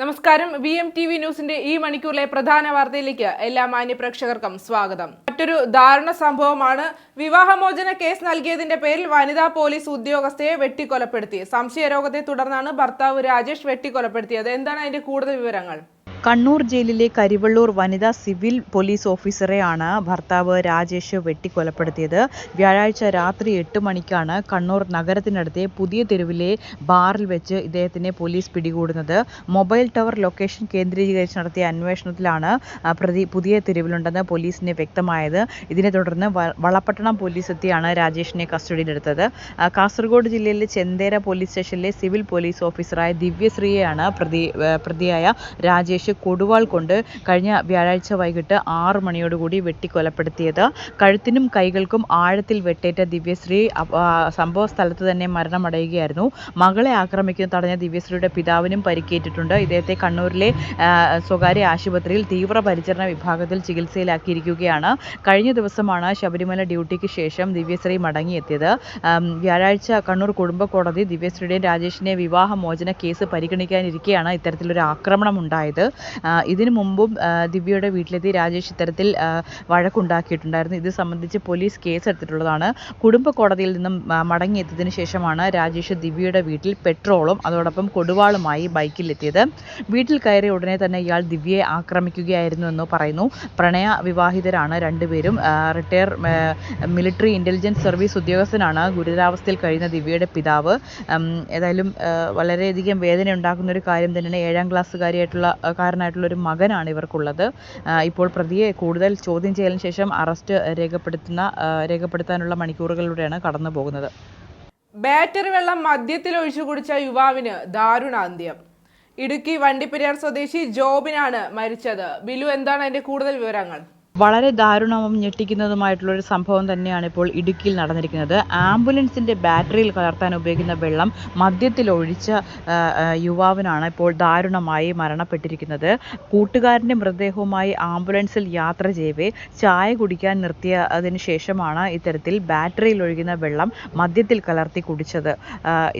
നമസ്കാരം. V M T V ന്യൂസിന്റെ ഈ മണിക്കൂറിലെ പ്രധാന വാർത്തയിലേക്ക് എല്ലാ മാന്യപ്രേക്ഷകർക്കും സ്വാഗതം. മറ്റൊരു ദാരുണ സംഭവമാണ് വിവാഹമോചന കേസ് നൽകിയതിന്റെ പേരിൽ വനിതാ പോലീസ് ഉദ്യോഗസ്ഥയെ വെട്ടിക്കൊലപ്പെടുത്തി. സംശയരോഗത്തെ തുടർന്നാണ് ഭർത്താവ് രാജേഷ് വെട്ടിക്കൊലപ്പെടുത്തിയത്. എന്താണ് അതിന്റെ കൂടുതൽ വിവരങ്ങൾ? കണ്ണൂർ ജയിലിലെ കരിവള്ളൂർ വനിതാ സിവിൽ പോലീസ് ഓഫീസറെയാണ് ഭർത്താവ് രാജേഷ് വെട്ടിക്കൊലപ്പെടുത്തിയത്. വ്യാഴാഴ്ച രാത്രി എട്ട് മണിക്കാണ് കണ്ണൂർ നഗരത്തിനടുത്തെ പുതിയ തെരുവിലെ ബാറിൽ വെച്ച് ഇദ്ദേഹത്തിനെ പോലീസ് പിടികൂടുന്നത്. മൊബൈൽ ടവർ ലൊക്കേഷൻ കേന്ദ്രീകരിച്ച് നടത്തിയ അന്വേഷണത്തിലാണ് പ്രതി പുതിയ തെരുവിലുണ്ടെന്ന് പോലീസിന് വ്യക്തമായത്. ഇതിനെ തുടർന്ന് വളപട്ടണം പോലീസ് എത്തിയാണ് രാജേഷിനെ കസ്റ്റഡിയിലെടുത്തത്. കാസർഗോഡ് ജില്ലയിലെ ചെന്തേര പോലീസ് സ്റ്റേഷനിലെ സിവിൽ പോലീസ് ഓഫീസറായ ദിവ്യശ്രീയെയാണ് പ്രതി പ്രതിയായ രാജേഷ് കൊടുവാൾ കൊണ്ട് കഴിഞ്ഞ വ്യാഴാഴ്ച വൈകിട്ട് ആറ് മണിയോടുകൂടി വെട്ടിക്കൊലപ്പെടുത്തിയത്. കഴുത്തിനും കൈകൾക്കും ആഴത്തിൽ വെട്ടേറ്റ ദിവ്യശ്രീ സംഭവ സ്ഥലത്ത് തന്നെ മരണമടയുകയായിരുന്നു. മകളെ ആക്രമിക്കുന്ന തടഞ്ഞ ദിവ്യശ്രീയുടെ പിതാവിനും പരിക്കേറ്റിട്ടുണ്ട്. ഇദ്ദേഹത്തെ കണ്ണൂരിലെ സ്വകാര്യ ആശുപത്രിയിൽ തീവ്രപരിചരണ വിഭാഗത്തിൽ ചികിത്സയിലാക്കിയിരിക്കുകയാണ്. കഴിഞ്ഞ ദിവസമാണ് ശബരിമല ഡ്യൂട്ടിക്ക് ശേഷം ദിവ്യശ്രീ മടങ്ങിയെത്തിയത്. വ്യാഴാഴ്ച കണ്ണൂർ കുടുംബ കോടതി ദിവ്യശ്രീയുടെയും രാജേഷിന്റെ വിവാഹമോചന കേസ് പരിഗണിക്കാനിരിക്കെയാണ് ഇത്തരത്തിലൊരു ആക്രമണം ഉണ്ടായത് ഇതിനു മുമ്പും ദിവ്യയുടെ വീട്ടിലെത്തി രാജേഷ് ഇത്തരത്തിൽ വഴക്കുണ്ടാക്കിയിട്ടുണ്ടായിരുന്നു. ഇത് സംബന്ധിച്ച് പോലീസ് കേസ് എടുത്തിട്ടുള്ളതാണ് കുടുംബ കോടതിയിൽ നിന്നും മടങ്ങിയെത്തിയതിനു ശേഷമാണ് രാജേഷ് ദിവ്യയുടെ വീട്ടിൽ പെട്രോളും അതോടൊപ്പം കൊടുവാളുമായി ബൈക്കിലെത്തിയത്. വീട്ടിൽ കയറിയ ഉടനെ തന്നെ ഇയാൾ ദിവ്യയെ ആക്രമിക്കുകയായിരുന്നു എന്ന് പറയുന്നു. പ്രണയ വിവാഹിതരാണ് രണ്ടുപേരും. റിട്ടയർ മിലിറ്ററി ഇന്റലിജൻസ് സർവീസ് ഉദ്യോഗസ്ഥനാണ് ഗുരുതരാവസ്ഥയിൽ കഴിയുന്ന ദിവ്യയുടെ പിതാവ്. ഏതായാലും വളരെയധികം വേദന ഉണ്ടാക്കുന്ന ഒരു കാര്യം തന്നെയാണ് ഏഴാം ക്ലാസ്സുകാരിയായിട്ടുള്ള ആ, കാരനായിട്ടുള്ള ഒരു മകനാണ് ഇവർക്കുള്ളത്. ഇപ്പോൾ പ്രതിയെ കൂടുതൽ ചോദ്യം ചെയ്യലിന് ശേഷം അറസ്റ്റ് രേഖപ്പെടുത്തുന്ന രേഖപ്പെടുത്താനുള്ള മണിക്കൂറുകളിലൂടെയാണ് കടന്നു പോകുന്നത് ബാറ്ററി വെള്ളം മദ്യത്തിൽ ഒഴിച്ചു കുടിച്ച യുവാവിന് ദാരുണാന്ത്യം. ഇടുക്കി വണ്ടിപ്പെരിയാർ സ്വദേശി ജോബിനാണ് മരിച്ചത്. ബിലു എന്താണ് അതിന്റെ കൂടുതൽ വിവരങ്ങൾ? വളരെ ദാരുണവും ഞെട്ടിക്കുന്നതുമായിട്ടുള്ള ഒരു സംഭവം തന്നെയാണ് ഇപ്പോൾ ഇടുക്കിയിൽ നടന്നിരിക്കുന്നത്. ആംബുലൻസിന്റെ ബാറ്ററിയിൽ കലർത്താൻ ഉപയോഗിക്കുന്ന വെള്ളം മദ്യത്തിൽ ഒഴിച്ച യുവാവിനാണ് ഇപ്പോൾ ദാരുണമായി മരണപ്പെട്ടിരിക്കുന്നത്. കൂട്ടുകാരന്റെ മൃതദേഹവുമായി ആംബുലൻസിൽ യാത്ര ചെയ്യവേ ചായ കുടിക്കാൻ നിർത്തിയതിനു ശേഷമാണ് ഇത്തരത്തിൽ ബാറ്ററിയിൽ ഒഴുകുന്ന വെള്ളം മദ്യത്തിൽ കലർത്തി കുടിച്ചത്.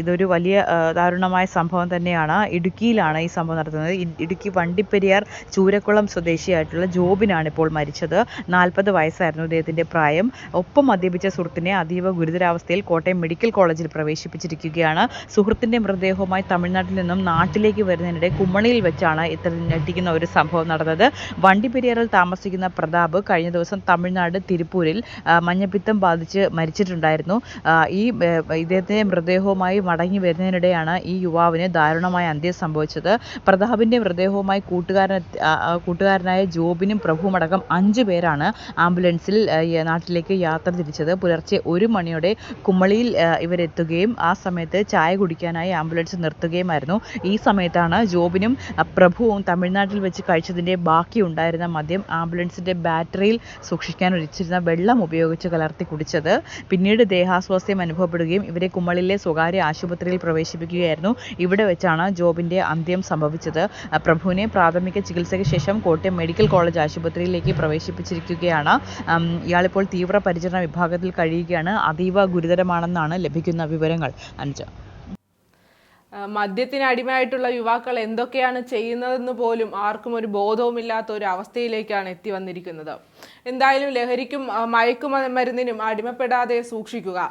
ഇതൊരു വലിയ ദാരുണമായ സംഭവം തന്നെയാണ് ഇടുക്കിയിലാണ് ഈ സംഭവം നടത്തുന്നത്. ഇടുക്കി വണ്ടിപ്പെരിയാർ ചൂരക്കുളം സ്വദേശിയായിട്ടുള്ള ജോബിനാണ് ഇപ്പോൾ മരിച്ചത്. നാൽപ്പത് വയസ്സായിരുന്നു ഇദ്ദേഹത്തിന്റെ പ്രായം. ഒപ്പം മദ്യപിച്ച സുഹൃത്തിനെ അതീവ ഗുരുതരാവസ്ഥയിൽ കോട്ടയം മെഡിക്കൽ കോളേജിൽ പ്രവേശിപ്പിച്ചിരിക്കുകയാണ്. സുഹൃത്തിന്റെ മൃതദേഹവുമായി തമിഴ്നാട്ടിൽ നിന്നും നാട്ടിലേക്ക് വരുന്നതിനിടെ കുമ്മണിയിൽ വെച്ചാണ് ഇത്തരം ഞെട്ടിക്കുന്ന ഒരു സംഭവം നടന്നത്. വണ്ടിപ്പെരിയാറിൽ താമസിക്കുന്ന പ്രതാപ് കഴിഞ്ഞ ദിവസം തമിഴ്നാട് തിരുപ്പൂരിൽ മഞ്ഞപ്പിത്തം ബാധിച്ച് മരിച്ചിട്ടുണ്ടായിരുന്നു. ഈ ഇദ്ദേഹത്തിന്റെ മൃതദേഹവുമായി മടങ്ങി വരുന്നതിനിടെയാണ് ഈ യുവാവിന് ദാരുണമായ അന്ത്യം സംഭവിച്ചത്. പ്രതാപിന്റെ മൃതദേഹവുമായി കൂട്ടുകാരൻ കൂട്ടുകാരനായ ജോബിനും പ്രഭുവുമടക്കം അഞ്ചു പേരാണ് ആംബുലൻസിൽ നാട്ടിലേക്ക് യാത്ര തിരിച്ചത്. പുലർച്ചെ ഒരു മണിയോടെ കുമ്മളിയിൽ ആ, ഇവരെത്തുകയും ആ സമയത്ത് ചായ കുടിക്കാനായി ആംബുലൻസ് നിർത്തുകയുമായിരുന്നു. ഈ സമയത്താണ് ജോബിനും പ്രഭുവും തമിഴ്നാട്ടിൽ വെച്ച് കഴിച്ചതിന്റെ ബാക്കി ഉണ്ടായിരുന്ന മദ്യം ആംബുലൻസിന്റെ ബാറ്ററിയിൽ സൂക്ഷിക്കാൻ ഒഴിച്ചിരുന്ന വെള്ളം ഉപയോഗിച്ച് കലർത്തി കുടിച്ചത്. പിന്നീട് ദേഹാസ്വാസ്ഥ്യം അനുഭവപ്പെടുകയും ഇവരെ കുമ്മളിലെ സ്വകാര്യ ആശുപത്രിയിൽ പ്രവേശിപ്പിക്കുകയായിരുന്നു. ഇവിടെ വെച്ചാണ് ജോബിന്റെ അന്ത്യം സംഭവിച്ചത്. പ്രഭുവിനെ പ്രാഥമിക ചികിത്സയ്ക്ക് ശേഷം കോട്ടയം മെഡിക്കൽ കോളേജ് ആശുപത്രിയിലേക്ക് പ്രവേശിപ്പിച്ചിരിക്കുകയാണ് ഉം, ഇയാളിപ്പോൾ തീവ്ര പരിചരണ വിഭാഗത്തിൽ കഴിയുകയാണ്. അതീവ ഗുരുതരമാണെന്നാണ് ലഭിക്കുന്ന വിവരങ്ങൾ. ആ, മദ്യത്തിന് അടിമയായിട്ടുള്ള യുവാക്കൾ എന്തൊക്കെയാണ് ചെയ്യുന്നതെന്ന് പോലും ആർക്കും ഒരു ബോധവുമില്ലാത്ത ഒരു അവസ്ഥയിലേക്കാണ് എത്തി വന്നിരിക്കുന്നത്. എന്തായാലും ലഹരിക്കും മയക്കുമരുന്നിനും അടിമപ്പെടാതെ സൂക്ഷിക്കുക.